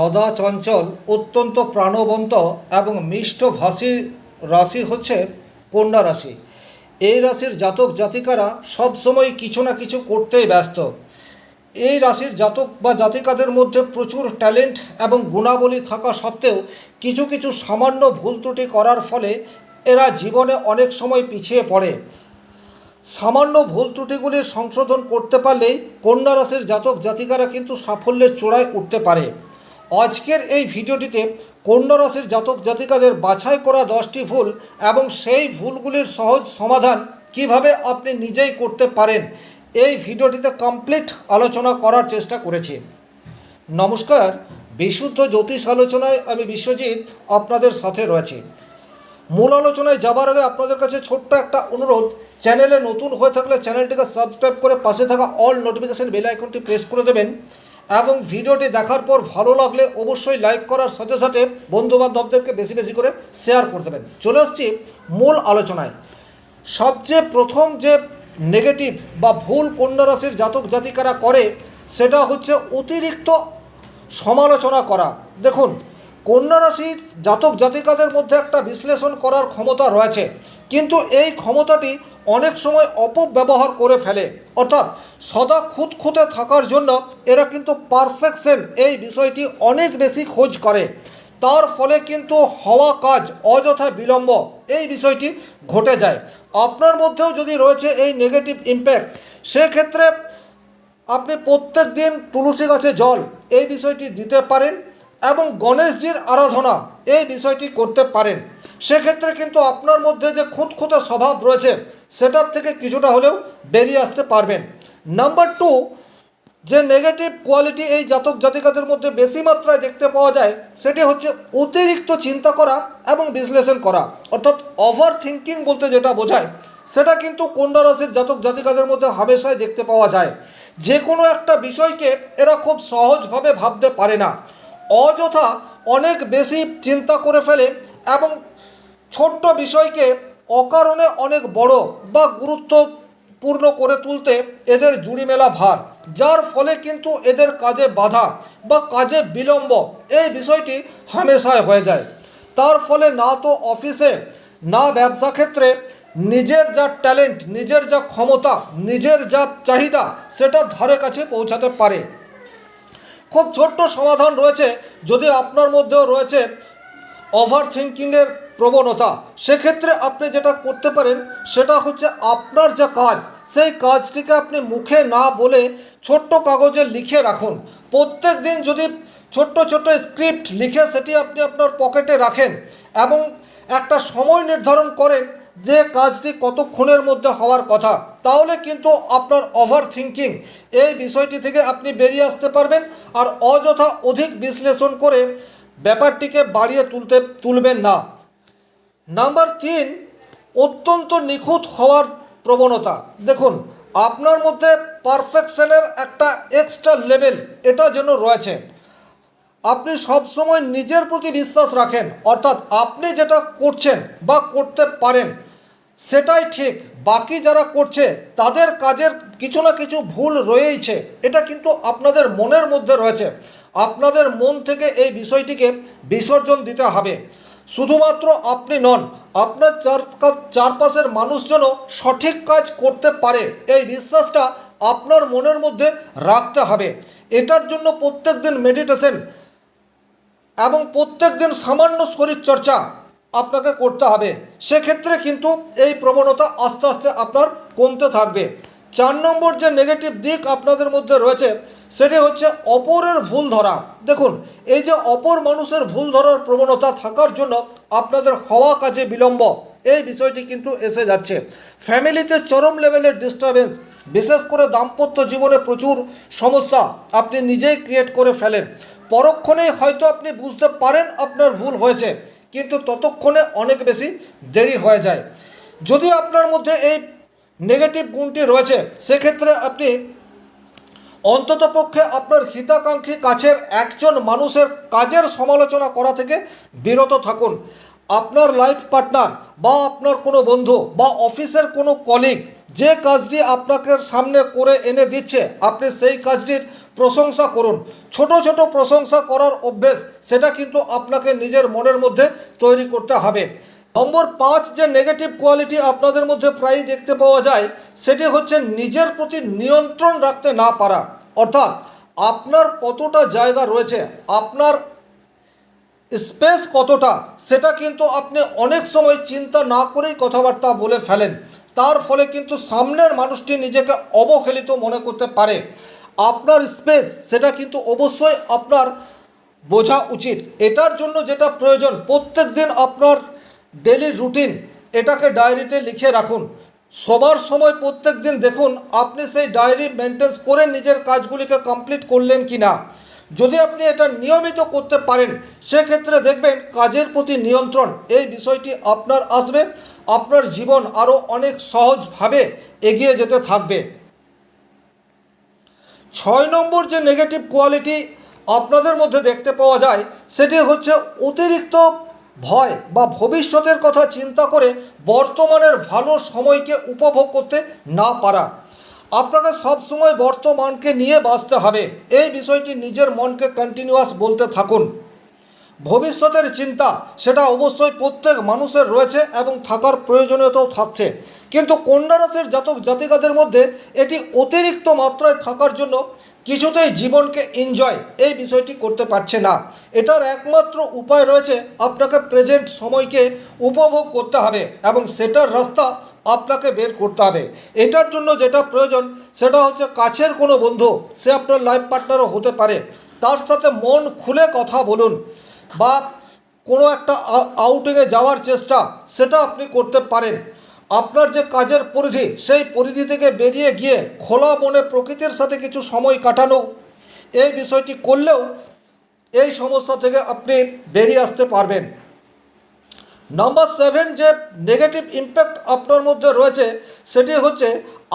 সদা চঞ্চল, অত্যন্ত প্রাণবন্ত এবং মিষ্ট ভাষী রাশি হচ্ছে কন্যা রাশি। এই রাশির জাতক জাতিকারা সবসময় কিছু না কিছু করতেই ব্যস্ত। এই রাশির জাতক বা জাতিকাদের মধ্যে প্রচুর ট্যালেন্ট এবং গুণাবলী থাকা সত্ত্বেও কিছু কিছু সামান্য ভুল ত্রুটি করার ফলে এরা জীবনে অনেক সময় পিছিয়ে পড়ে। সামান্য ভুল ত্রুটিগুলির সংশোধন করতে পারলেই কন্যা রাশির জাতক জাতিকারা কিন্তু সাফল্যের চূড়ায় উঠতে পারে। আজকের এই ভিডিওটিতে কন্যা রাশির জাতক জাতিকাদের বাছাই করা দশটি ভুল এবং সেই ভুলগুলির সহজ সমাধান কীভাবে আপনি নিজেই করতে পারেন, এই ভিডিওটিতে কমপ্লিট আলোচনা করার চেষ্টা করেছি। নমস্কার, বিশুদ্ধ জ্যোতিষ আলোচনায় আমি বিশ্বজিৎ আপনাদের সাথে রয়েছি। মূল আলোচনায় যাবার আগে আপনাদের কাছে ছোট্ট একটা অনুরোধ, চ্যানেলে নতুন হয়ে থাকলে চ্যানেলটিকে সাবস্ক্রাইব করে পাশে থাকা অল নোটিফিকেশন বেল আইকনটি প্রেস করে দেবেন। এবং ভিডিওটি দেখার পর ভালো লাগলে অবশ্যই লাইক করার সাথে সাথে বন্ধুবান্ধবদেরকে বেশি বেশি করে শেয়ার করে দেবেন। চলে আসছি মূল আলোচনায়। সবচেয়ে প্রথম যে নেগেটিভ বা ভুল কন্যা রাশির জাতক জাতিকারা করে, সেটা হচ্ছে অতিরিক্ত সমালোচনা করা। দেখুন কন্যা রাশির জাতক জাতিকাদের মধ্যে একটা বিশ্লেষণ করার ক্ষমতা রয়েছে। কিন্তু এই ক্ষমতাটি অনেক সময় অপব্যবহার করে ফেলে। অর্থাৎ সদা খুঁতখুঁতে থাকার জন্য এরা কিন্তু পারফেকশন এই বিষয়টি অনেক বেশি খোঁজ করে। তার ফলে কিন্তু হওয়া কাজ অযথা বিলম্ব এই বিষয়টি ঘটে যায়। আপনার মধ্যেও যদি রয়েছে এই নেগেটিভ ইম্প্যাক্ট সেক্ষেত্রে আপনি প্রত্যেক দিন তুলসী গাছে জল এই বিষয়টি দিতে পারেন এবং গণেশজির আরাধনা এই বিষয়টি করতে পারেন। সেক্ষেত্রে কিন্তু আপনার মধ্যে যে খুঁতখুঁতে স্বভাব রয়েছে, সেটার থেকে কিছুটা হলেও বেরিয়ে আসতে পারবেন। নাম্বার টু যে নেগেটিভ কোয়ালিটি এই জাতক জাতিকাদের মধ্যে বেশি মাত্রায় দেখতে পাওয়া যায়, সেটি হচ্ছে অতিরিক্ত চিন্তা করা এবং বিশ্লেষণ করা। অর্থাৎ ওভার থিঙ্কিং বলতে যেটা বোঝায়, সেটা কিন্তু কন্যা রাশির জাতক জাতিকাদের মধ্যে হামেশাই দেখতে পাওয়া যায়। যে কোনো একটা বিষয়কে এরা খুব সহজভাবে ভাবতে পারে না। অযথা অনেক বেশি চিন্তা করে ফেলে এবং ছোট্ট বিষয়কে অকারণে অনেক বড় বা গুরুত্বপূর্ণ করে তুলতে এদের জুড়ি মেলা ভার, যার ফলে কিন্তু এদের কাজে বাধা বা কাজে বিলম্ব, এই বিষয়টি হামেশায় হয়ে যায়। তার ফলে না তো অফিসে, না ব্যবসা ক্ষেত্রে নিজের যা ট্যালেন্ট, নিজের যা ক্ষমতা, নিজের যা চাহিদা, সেটা ধারে কাছে পৌঁছাতে পারে। খুব ছোট্ট সমাধান রয়েছে, যদি আপনার মধ্যেও রয়েছে ওভার থিঙ্কিংয়ের প্রবণতা। সেক্ষেত্রে আপনি যেটা করতে পারেন, সেটা হচ্ছে আপনার যা কাজ, সেই কাজটিকে আপনি মুখে না বলে ছোট্ট কাগজে লিখে রাখুন। প্রত্যেক দিন যদি ছোট্ট ছোট্ট স্ক্রিপ্ট লিখে সেটি আপনি আপনার পকেটে রাখেন এবং একটা সময় নির্ধারণ করেন যে কাজটি কতক্ষণের মধ্যে হওয়ার কথা, তাহলে কিন্তু আপনার ওভার থিঙ্কিং এই বিষয়টি থেকে আপনি বেরিয়ে আসতে পারবেন আর অযথা অধিক বিশ্লেষণ করে ব্যাপারটিকে বাড়িয়ে তুলতে, তুলবেন না। নাম্বার তিন, অত্যন্ত নিখুঁত হওয়ার প্রবণতা। দেখুন, আপনার মধ্যে পারফেকশনের একটা এক্সট্রা লেভেল এটা যেন রয়েছে। আপনি সবসময় নিজের প্রতি বিশ্বাস রাখেন, অর্থাৎ আপনি যেটা করছেন বা করতে পারেন, সেটাই ঠিক। বাকি যারা করছে, তাদের কাজের কিছু না কিছু ভুল রয়েইছে, এটা কিন্তু আপনাদের মনের মধ্যে রয়েছে। আপনাদের মন থেকে এই বিষয়টিকে বিসর্জন দিতে হবে। শুধুমাত্র আপনি নন, আপনার চার চারপাশের মানুষজনও সঠিক কাজ করতে পারে। এই বিশ্বাসটা আপনার মনের মধ্যে রাখতে হবে। এটার জন্য প্রত্যেক দিন মেডিটেশন এবং প্রত্যেক দিন সামান্য শরীরচর্চা আপনাকে করতে হবে। সেক্ষেত্রে কিন্তু এই প্রবণতা আস্তে আস্তে আপনার কমতে থাকবে। চার নম্বর যে নেগেটিভ দিক আপনাদের মধ্যে রয়েছে, সেটি হচ্ছে অপরের ভুল ধরা। দেখুন, এই যে অপর মানুষের ভুল ধরার প্রবণতা থাকার জন্য আপনাদের হওয়া কাজে বিলম্ব। এই বিষয়টি কিন্তু এসে যাচ্ছে। ফ্যামিলিতে চরম লেভেলের ডিস্টারবেন্স বিশেষ করে দাম্পত্য জীবনে প্রচুর সমস্যা আপনি নিজেই ক্রিয়েট করে ফেলেন। পরক্ষণেই হয়তো আপনি বুঝতে পারেন আপনার ভুল হয়েছে, কিন্তু ততক্ষণে অনেক বেশি দেরি হয়ে যায়। যদি আপনার মধ্যে এই নেগেটিভ গুণটি রয়েছে, সেক্ষেত্রে আপনি অন্ততপক্ষে আপনার হিতাকাঙ্ক্ষী কাছের একজন মানুষের কাজের সমালোচনা করা থেকে বিরত থাকুন। আপনার লাইফ পার্টনার বা আপনার কোনো বন্ধু বা অফিসের কোনো কলিগ যে কাজটি আপনাকে সামনে করে এনে দিচ্ছে, আপনি সেই কাজটির প্রশংসা করুন। ছোট ছোট প্রশংসা করার অভ্যেস, সেটা কিন্তু আপনাকে নিজের মনের মধ্যে তৈরি করতে হবে। নম্বর পাঁচ যে নেগেটিভ কোয়ালিটি আপনাদের মধ্যে প্রায়ই দেখতে পাওয়া যায়, সেটি হচ্ছে নিজের প্রতি নিয়ন্ত্রণ রাখতে না পারা। অর্থাৎ আপনার কতটা জায়গা রয়েছে, আপনার স্পেস কতটা, সেটা কিন্তু আপনি অনেক সময় চিন্তা না করেই কথাবার্তা বলে ফেলেন। তার ফলে কিন্তু সামনের মানুষটি নিজেকে অবহেলিত মনে করতে পারে। আপনার স্পেস, সেটা কিন্তু অবশ্যই আপনার বোঝা উচিত। এটার জন্য যেটা প্রয়োজন প্রত্যেক দিন আপনার ডেলি রুটিন এটাকে ডায়েরিতে লিখে রাখুন। সবার সময় প্রত্যেক দিন দেখুন, আপনি সেই ডায়েরি মেনটেন্স করে নিজের কাজগুলিকে কমপ্লিট করলেন কি না যদি আপনি এটা নিয়মিত করতে পারেন, সেক্ষেত্রে দেখবেন কাজের প্রতি নিয়ন্ত্রণ, এই বিষয়টি আপনার আসবে। আপনার জীবন আরও অনেক সহজভাবে এগিয়ে যেতে থাকবে। ছয় নম্বর যে নেগেটিভ কোয়ালিটি আপনাদের মধ্যে দেখতে পাওয়া যায়, সেটি হচ্ছে অতিরিক্ত ভয় বা ভবিষ্যতের কথা চিন্তা করে বর্তমানের ভালো সময়কে উপভোগ করতে না পারা। আপনাকে সবসময় বর্তমানকে নিয়ে বাঁচতে হবে। এই বিষয়টি নিজের মনকে কন্টিনিউয়াস বলতে থাকুন। ভবিষ্যতের চিন্তা, সেটা অবশ্যই প্রত্যেক মানুষের রয়েছে এবং থাকার প্রয়োজনীয়তাও থাকছে। কিন্তু কন্যা রাশির জাতক জাতিকাদের মধ্যে এটি অতিরিক্ত মাত্রায় থাকার জন্য কিছুতেই জীবনকে এনজয় এই বিষয়টি করতে পারছে না। এটার একমাত্র উপায় রয়েছে আপনাকে প্রেজেন্ট সময়কে উপভোগ করতে হবে এবং সেটার রাস্তা আপনাকে বের করতে হবে। এটার জন্য যেটা প্রয়োজন, সেটা হচ্ছে কাছের কোনো বন্ধু, সে আপনার লাইফ পার্টনারও হতে পারে। তার সাথে মন খুলে কথা বলুন বা কোনো একটা আউটিংয়ে যাওয়ার চেষ্টা, সেটা আপনি করতে পারেন। আপনার যে কাজের পরিধি, সেই পরিধি থেকে বেরিয়ে গিয়ে খোলা মনে প্রকৃতির সাথে কিছু সময় কাটানো। এই বিষয়টি করলেও এই সমস্যা থেকে আপনি বেরিয়ে আসতে পারবেন। নাম্বার সেভেন যে নেগেটিভ ইম্প্যাক্ট আপনার মধ্যে রয়েছে, সেটি হচ্ছে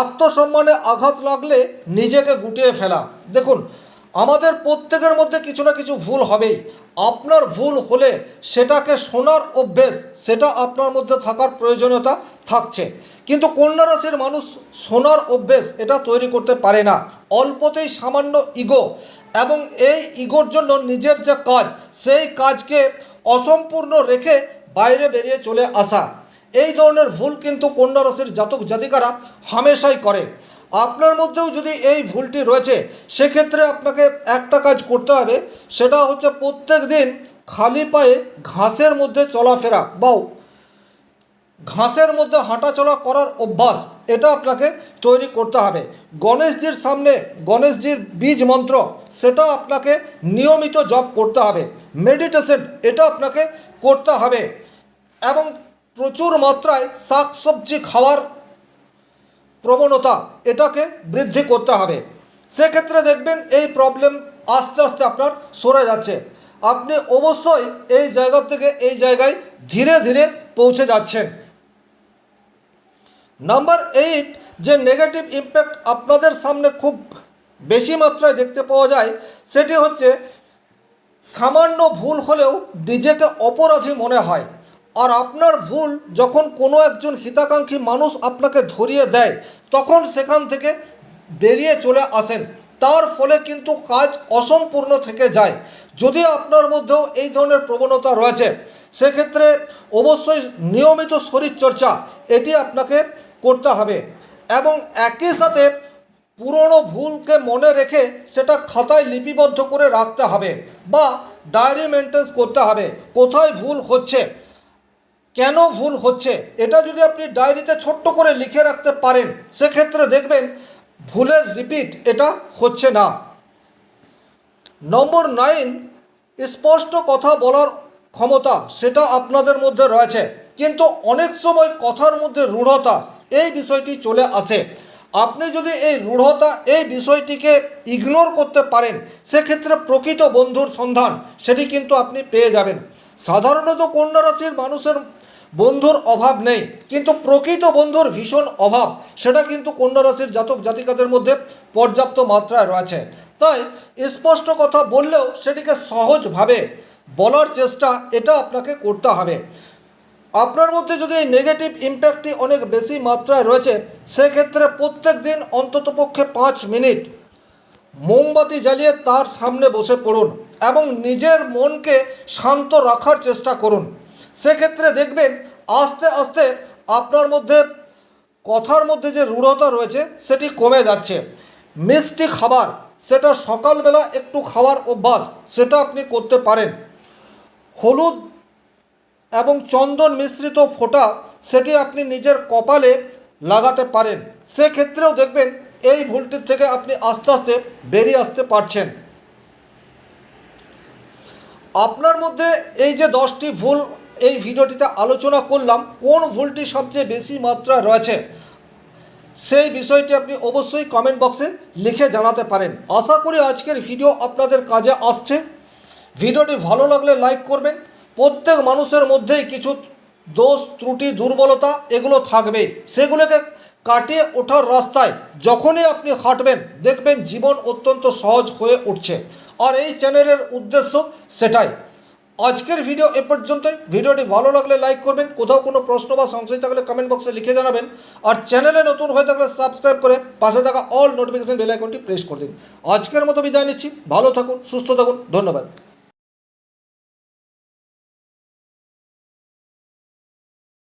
আত্মসম্মানে আঘাত লাগলে নিজেকে গুটিয়ে ফেলা। দেখুন, আমাদের প্রত্যেকের মধ্যে কিছু না কিছু ভুল হবেই। আপনার ভুল হলে সেটাকে শোনার অভ্যেস, সেটা আপনার মধ্যে থাকার প্রয়োজনীয়তা থাকছে। কিন্তু কন্যা রাশির মানুষ শোনার অভ্যেস এটা তৈরি করতে পারে না। অল্পতেই সামান্য ইগো এবং এই ইগোর জন্য নিজের যে কাজ, সেই কাজকে অসম্পূর্ণ রেখে বাইরে বেরিয়ে চলে আসা। এই ধরনের ভুল কিন্তু কন্যা রাশির জাতক জাতিকারা হামেশাই করে। আপনার মধ্যেও যদি এই ভুলটি রয়েছে, সেক্ষেত্রে আপনাকে একটা কাজ করতে হবে, সেটা হচ্ছে প্রত্যেক দিন খালি পায়ে ঘাসের মধ্যে চলাফেরা। বা ঘাসের মধ্যে হাঁটাচলা করার অভ্যাস, এটা আপনাকে তৈরি করতে হবে। গণেশজির সামনে গণেশজির বীজ মন্ত্র, সেটা আপনাকে নিয়মিত জপ করতে হবে। মেডিটেশন, এটা আপনাকে করতে হবে। এবং প্রচুর মাত্রায় শাক সবজি খাওয়ার প্রবণতা, এটাকে বৃদ্ধি করতে হবে। সেক্ষেত্রে দেখবেন এই প্রবলেম আস্তে আস্তে আপনার সরে যাচ্ছে। আপনি অবশ্যই এই জায়গা থেকে এই জায়গায় ধীরে ধীরে পৌঁছে যাচ্ছেন। নাম্বার এইট যে নেগেটিভ ইম্প্যাক্ট আপনাদের সামনে খুব বেশি মাত্রায় দেখতে পাওয়া যায়, সেটি হচ্ছে সামান্য ভুল হলেও নিজেকে অপরাধী মনে হয়। আর আপনার ভুল যখন কোনো একজন হিতাকাঙ্ক্ষী মানুষ আপনাকে ধরিয়ে দেয়, তখন সেখান থেকে বেরিয়ে চলে আসেন। তার ফলে কিন্তু কাজ অসম্পূর্ণ থেকে যায়। যদি আপনার মধ্যেও এই ধরনের প্রবণতা রয়েছে, সেক্ষেত্রে অবশ্যই নিয়মিত শরীরচর্চা, এটি আপনাকে করতে হবে এবং একই সাথে পুরনো ভুলকে মনে রেখে সেটা খাতায় লিপিবদ্ধ করে রাখতে হবে বা ডায়েরি মেনটেন্স করতে হবে। কোথায় ভুল হচ্ছে? কেন ভুল হচ্ছে? এটা যদি আপনি ডায়েরিতে ছোট্ট করে লিখে রাখতে পারেন, সেক্ষেত্রে দেখবেন ভুলের রিপিট এটা হচ্ছে না। নম্বর নাইন, স্পষ্ট কথা বলার ক্ষমতা, সেটা আপনাদের মধ্যে রয়েছে। কিন্তু অনেক সময় কথার মধ্যে রূঢ়তা এই বিষয়টি চলে আসে। আপনি যদি এই রূঢ়তা, এই বিষয়টিকে ইগনোর করতে পারেন, সেক্ষেত্রে প্রকৃত বন্ধুর সন্ধান সেটি কিন্তু আপনি পেয়ে যাবেন। সাধারণত কন্যা রাশির মানুষের বন্ধুর অভাব নেই, কিন্তু প্রকৃত বন্ধুর ভীষণ অভাব, সেটা কিন্তু কন্যা রাশির জাতক জাতিকাদের মধ্যে পর্যাপ্ত মাত্রায় রয়েছে। তাই স্পষ্ট কথা বললেও সেটিকে সহজভাবে বলার চেষ্টা, এটা আপনাকে করতে হবে। আপনার মধ্যে যদি এই নেগেটিভ ইম্প্যাক্টটি অনেক বেশি মাত্রায় রয়েছে, সেক্ষেত্রে প্রত্যেক দিন অন্ততপক্ষে পাঁচ মিনিট মোমবাতি জ্বালিয়ে তার সামনে বসে পড়ুন এবং নিজের মনকে শান্ত রাখার চেষ্টা করুন। সেক্ষেত্রে দেখবেন আস্তে আস্তে আপনার মধ্যে কথার মধ্যে যে রূঢ়তা রয়েছে, সেটি কমে যাচ্ছে। মিষ্টি খাবার, সেটা সকালবেলা একটু খাওয়ার অভ্যাস, সেটা আপনি করতে পারেন। হলুদ এবং চন্দন মিশ্রিত ফোঁটা সেটি আপনি নিজের কপালে লাগাতে পারেন। সেক্ষেত্রেও দেখবেন এই ভুলটির থেকে আপনি আস্তে আস্তে বেরিয়ে আসতে পারছেন। আপনার মধ্যে এই যে দশটি ভুল এই ভিডিওটিতে আলোচনা করলাম, কোন ভুলটি সবচেয়ে বেশি মাত্রা রয়েছে, সেই বিষয়টি আপনি অবশ্যই কমেন্ট বক্সে লিখে জানাতে পারেন। আশা করি আজকের ভিডিও আপনাদের কাজে আসছে। ভিডিওটি ভালো লাগলে লাইক করবেন প্রত্যেক মানুষের মধ্যেই কিছু দোষ, ত্রুটি, দুর্বলতা এগুলো থাকবে। সেগুলোকে কাটিয়ে ওঠার রাস্তায় যখনই আপনি হাঁটবেন, দেখবেন জীবন অত্যন্ত সহজ হয়ে উঠছে। আর এই চ্যানেলের উদ্দেশ্য সেটাই। আজকের ভিডিও এ পর্যন্তই। ভিডিওটি ভালো লাগলে লাইক করবেন, কোথাও কোনো প্রশ্ন বা সংশয় থাকলে কমেন্ট বক্সে লিখে জানাবেন। আর চ্যানেলে নতুন হয়ে থাকলে সাবস্ক্রাইব করে পাশে থাকা অল নোটিফিকেশন বেল আইকনটি প্রেস করে দিন। আজকের মতো বিদায় নিচ্ছি। ভালো থাকুন, সুস্থ থাকুন, ধন্যবাদ।